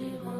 You.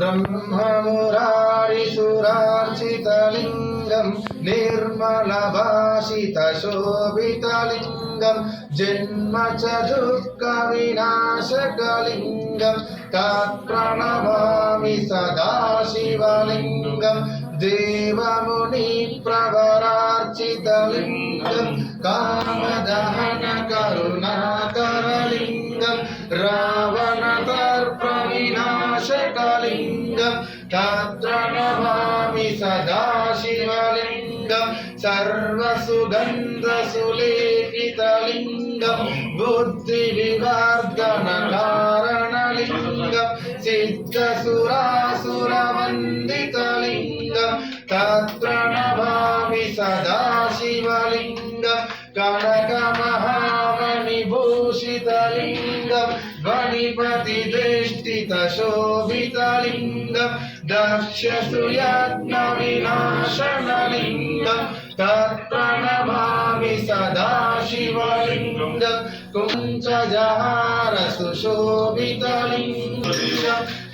ब्रह्ममुरारिसुरार्चितलिङ्गं निर्मलभाषितशोभितलिङ्गं जन्म च दुःखविनाशकलिङ्गं तत्प्रणमामि सदा शिवलिङ्गं देवमुनिप्रवरार्चितलिङ्गं कामदहनकरुणाकरलिङ्गं रावणतर्प्रविनाशकलिङ्गं तत्र नमामि सदा शिवलिङ्गं सर्वसुगन्धसुलेपितलिङ्गं बुद्धिविवर्धनकारणलिङ्गं सिद्धसुरासुरवन्दितलिङ्गं तत्र नमामि सदा शिवलिङ्गं कनकमहामणिभूषितलिङ्गं गणिपतिवेष्टितशोभितलिङ्गं दक्षसुयज्ञविनाशनलिङ्गं तत्प्रणमामि सदा शिवलिङ्गं कुञ्चजहार सुशोभितलिङ्गं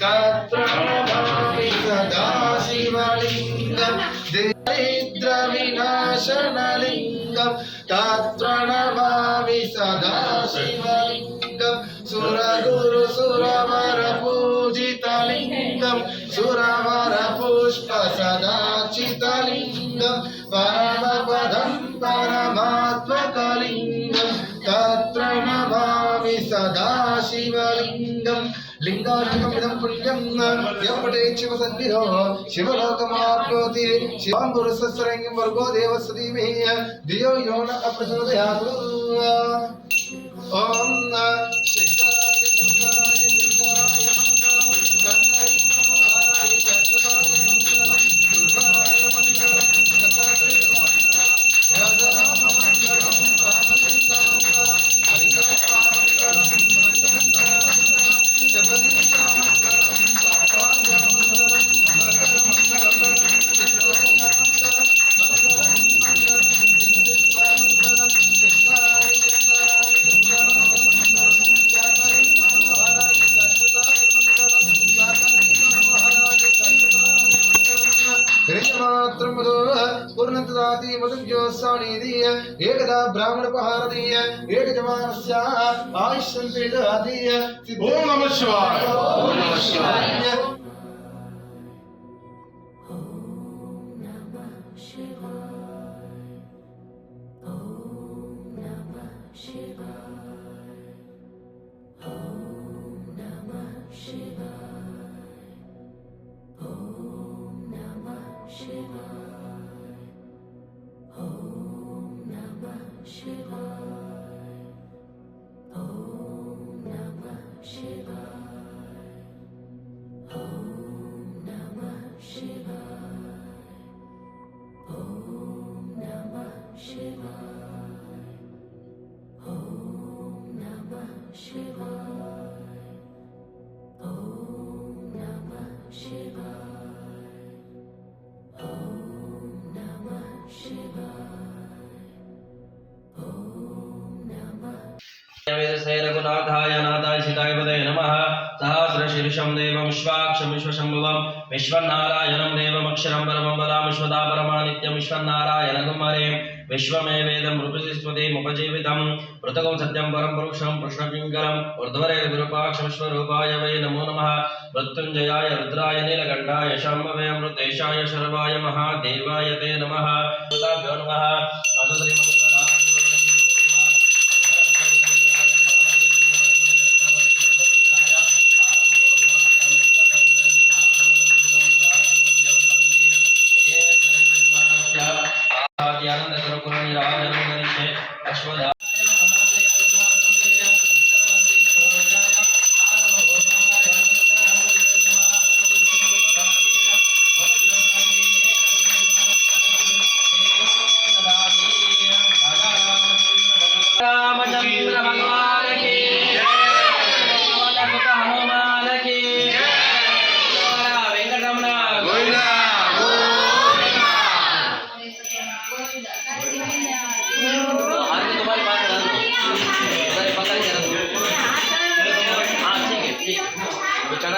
तत्प्रणमामि सदा शिवलिङ्गं दरिद्रविनाशनलिङ्गं तत्र नमामि सदा शिवलिङ्गं सुरगुरुसुरवरपूजितलिङ्गं सुरवरपुष्प सदाचितलिङ्गं परमपदं परमात्मकलिङ्गं तत्र नमामि सदा शिवलिङ्गं लिङ्गालिङ्गमिदं पुण्यं यं पठे शिवसन्निधो शिवलोकमाप्नोति शिवां पुरुषस्वरङ्गिं वर्गो देवस्य धीमहि धियो यो మాత్రం మధు పూర్ణంతదాతి మధుజ్యోత్సానేది ఏకదా బ్రాహ్మణపహారదీయ ఏక జమానస్య ఆయుష్యం పేదాదీయ ఓం నమ శివాయ ఓం నమ శివాయ वेदसे रघुनाथाय नाथाय सीताय पदये नमः। सहस्रशीर्ष शीर्षं देवं विश्वाक्षं विश्वशम्भुवं। विश्वनारायणं देवमक्षरं परमं वदामि स्वदा परमानित्यं विश्वनारायणगं हरे विश्वमेवेदं रूपसिस्वतीमुपजीवितं पृथगं सत्यं परं पुरुषं कृष्णकिङ्करम्। ऊर्ध्वरे विरूपाक्षविश्वरूपाय वै नमो नमः। मृत्युञ्जयाय रुद्राय नीलकण्ठाय शाम्भवे अमृतेशाय शर्वाय महादेवाय ते नमः नमः।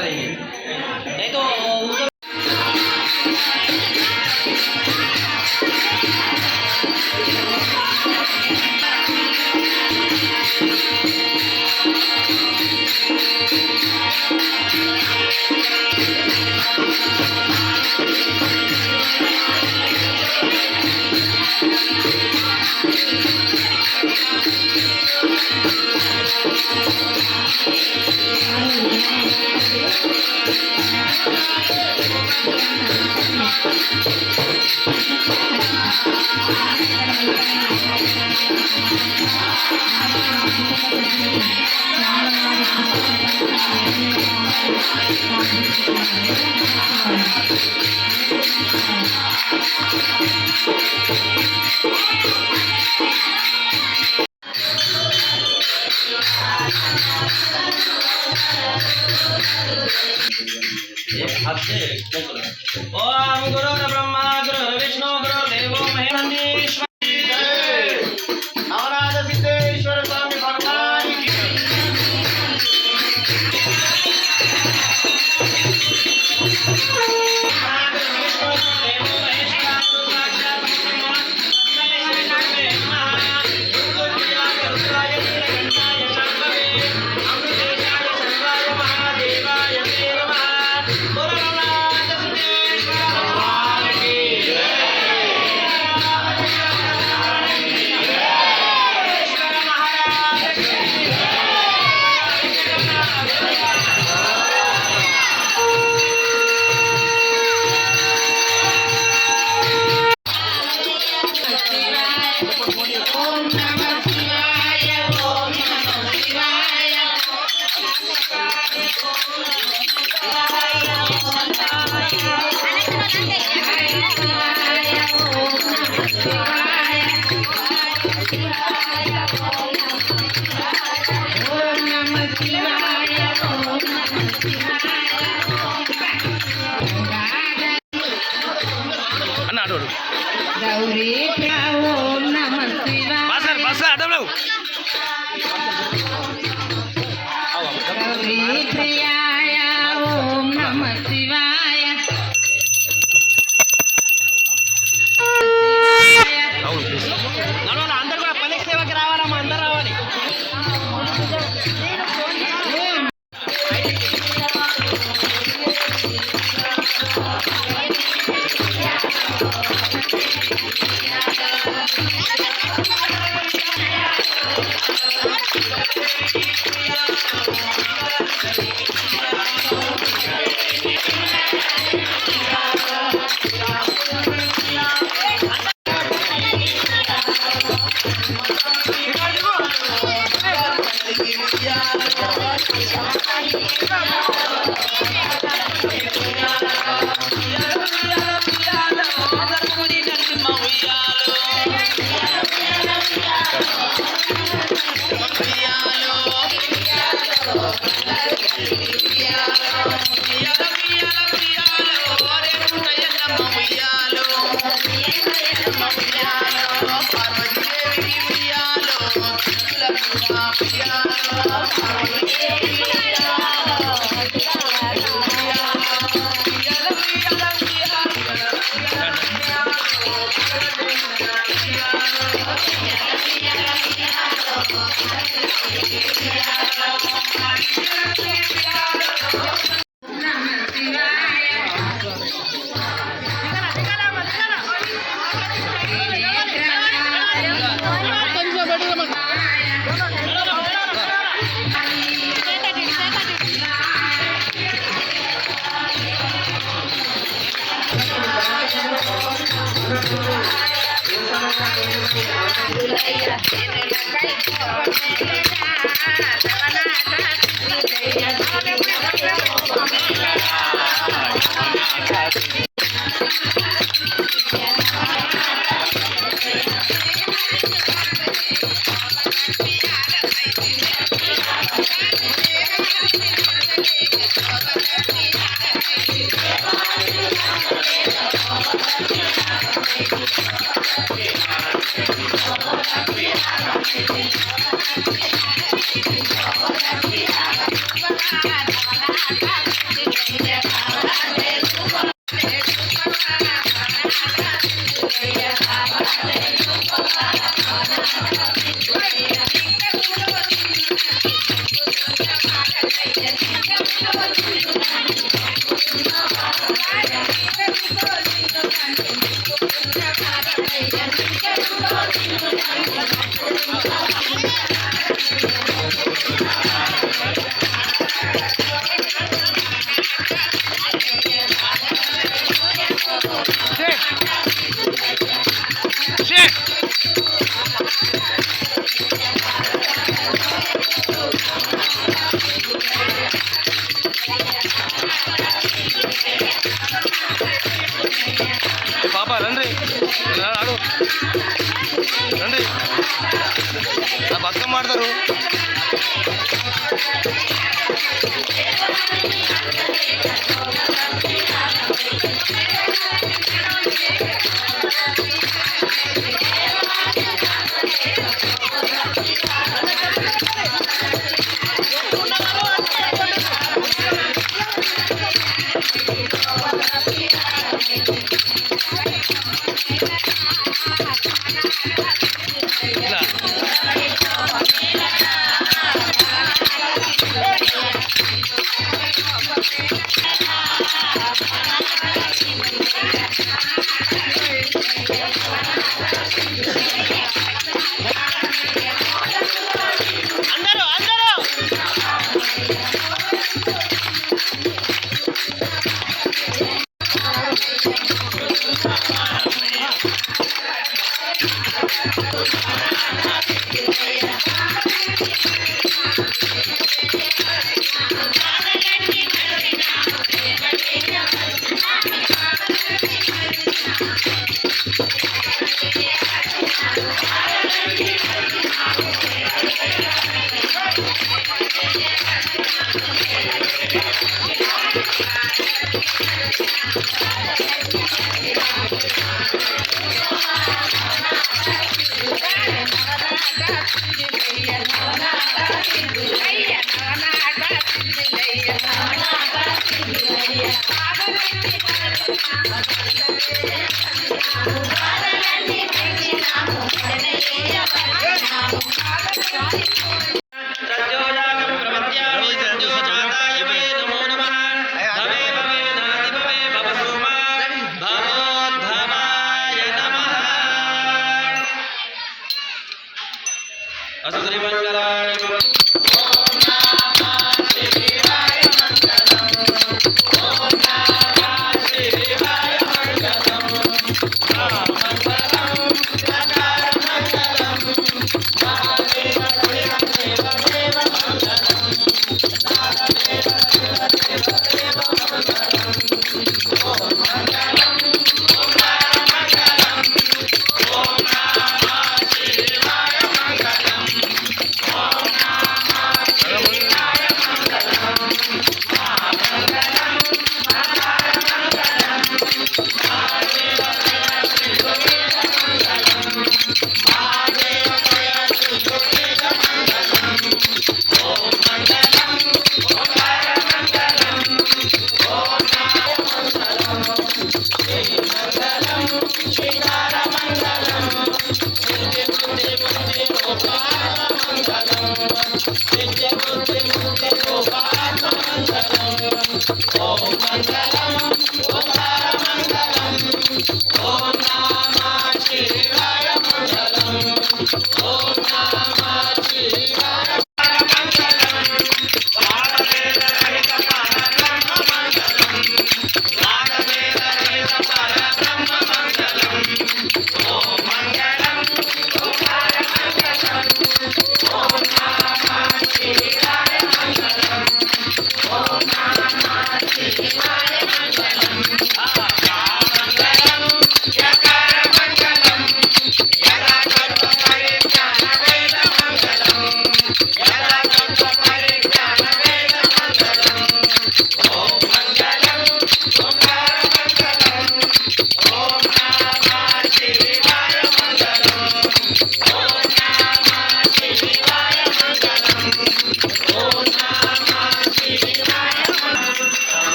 Pera. Bye. గౌరీ ఓం నమ శివాయ. గౌరీ Stop. Thank you. അസുഗ്രീവങ്കരായ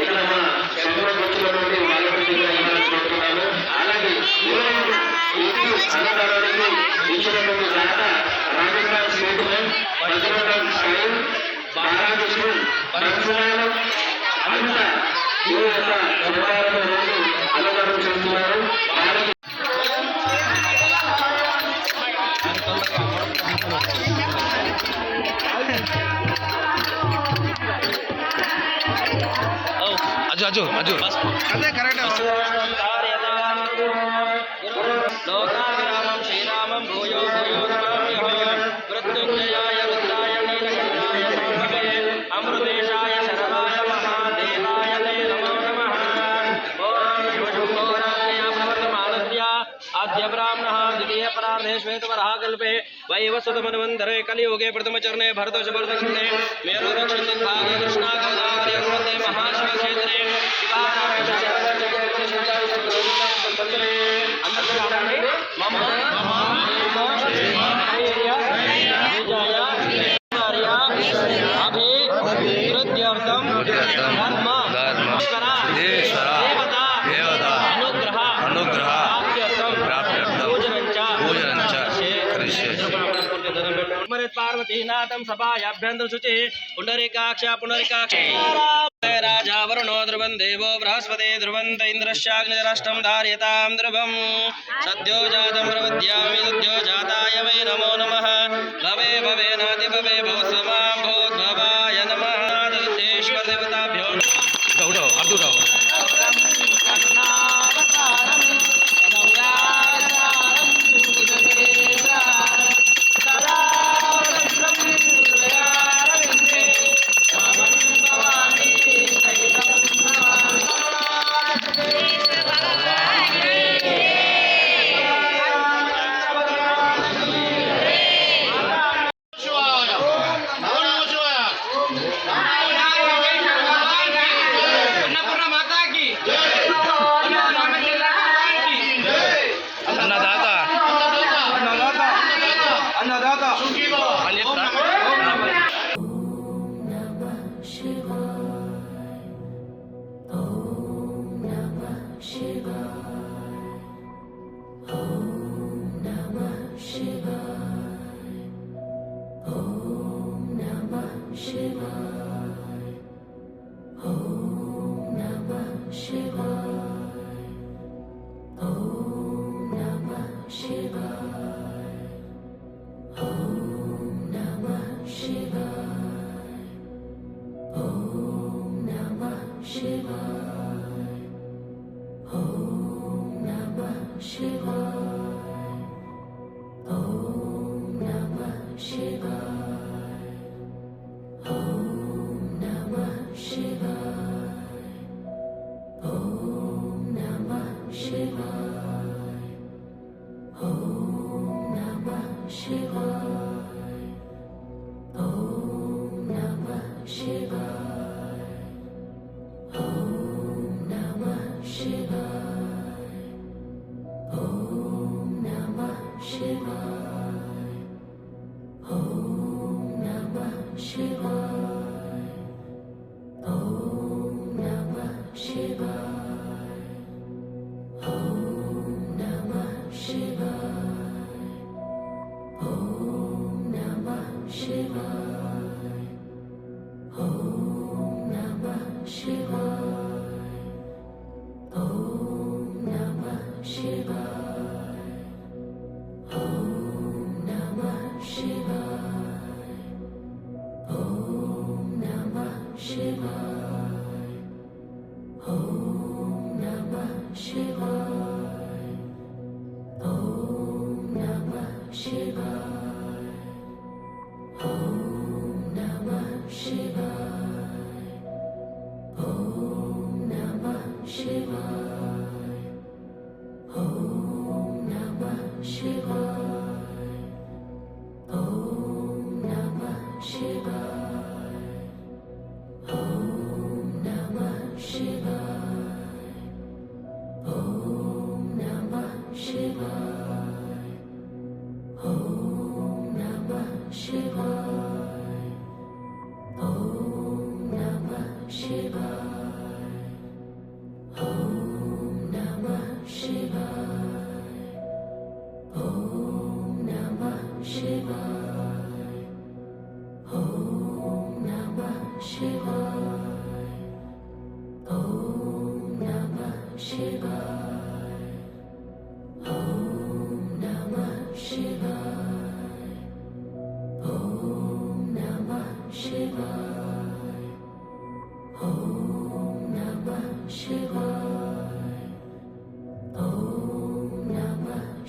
এখানে আমরা अदय ब्राह्मण द्वितीय आद्यब्राह्मणः श्वेत श्वेतवरः कल्पे वैवसुतमन्वन्तरे कलियुगे प्रथमचरणे भरतशभरतकृते मेरुदक्षिणभागे कृष्णाकलावरे कृते महाशिवक्षेत्रे मम పాయాభ్యంతర శుచి పుండరికాక్ష పుండరికాక్ష రాజా వరుణో ధ్రువం దేవో బృహస్పతి ధ్రువంత ఇంద్రశ్యాగ్నిరాష్టం ధార్యతాం ధ్రువం. సద్యో జాతం ప్రవద్యామి సద్యో జాతాయ వై నమో Maranatha.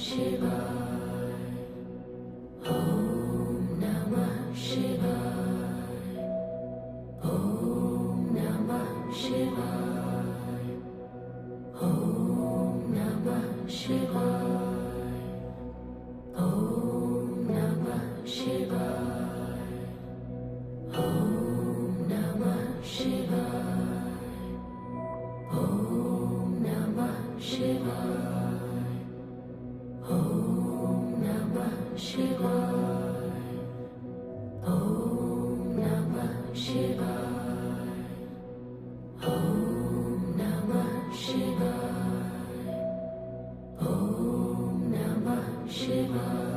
Shiva. الإيمان.